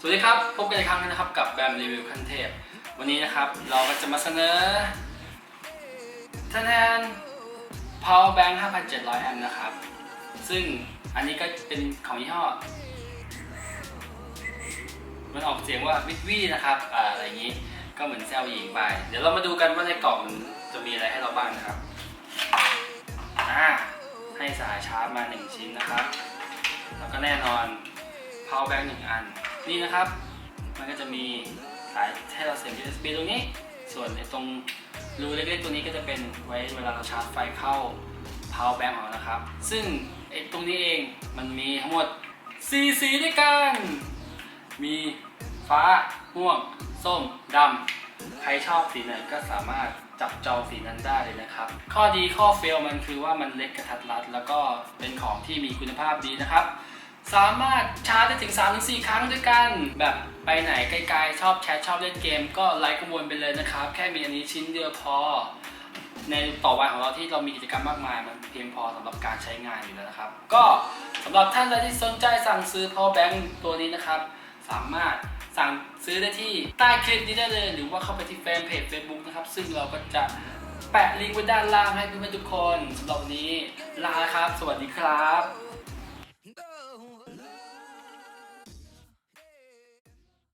สวัสดีครับ พบกันอีกครั้งนะครับกับแบมรีวิวขั้นเทพ วันนี้นะครับเราก็จะมาเสนอแทนแทน power bank 5,700 แอมป์นะครับ ซึ่งอันนี้ก็เป็นของยี่ห้อ มันออกเสียงว่าวิทวีนะครับออะไรอย่างนี้ก็เหมือนแซวหญิงไป เดี๋ยวเรามาดูกันว่าในกล่องมันจะมีอะไรให้เราบ้างนะครับอ่าให้สายชาร์จมา 1 ชิ้นนะครับ แล้วก็แน่นอน power bank หนึ่งอัน นี่นะครับ มันก็จะมีสายให้เราเสียบ USB ตรงนี้ ส่วนในตรงรูเล็กๆตัวนี้ก็จะเป็นไว้เวลาเราชาร์จไฟเข้า power bank ของเรานะครับ ซึ่งไอ้ตรงนี้เองมันมีทั้งหมด4สีด้วยกัน มีฟ้าม่วง ส้มดำ ใครชอบสีไหนก็สามารถจับจองสีนั้นได้เลยนะครับ ข้อดีข้อเฟลมันคือว่ามันเล็กกระทัดรัด แล้วก็เป็นของที่มีคุณภาพดีนะครับ สามารถชาร์จได้ถึง 3-4 ครั้งด้วยกัน แบบไปไหนไกลๆ ชอบแชทชอบเล่นเกม ก็ไลค์กังวลไปเลยนะครับ แค่มีอันนี้ชิ้นเดียวพอ ในต่อวันของเราที่เรามีกิจกรรมมากมาย มันเพียงพอสำหรับการใช้งานอยู่แล้วนะครับ ก็สำหรับท่านใดที่สนใจสั่งซื้อ power bank ตัวนี้นะครับ สามารถสั่งซื้อได้ที่ใต้คลิปนี้ได้เลย หรือว่าเข้าไปที่แฟนเพจ Facebook นะครับ ซึ่งเราก็จะแปะลิงก์ไว้ด้านล่างให้เพื่อนๆทุกคนสำหรับวันนี้ลาครับ สวัสดีครับ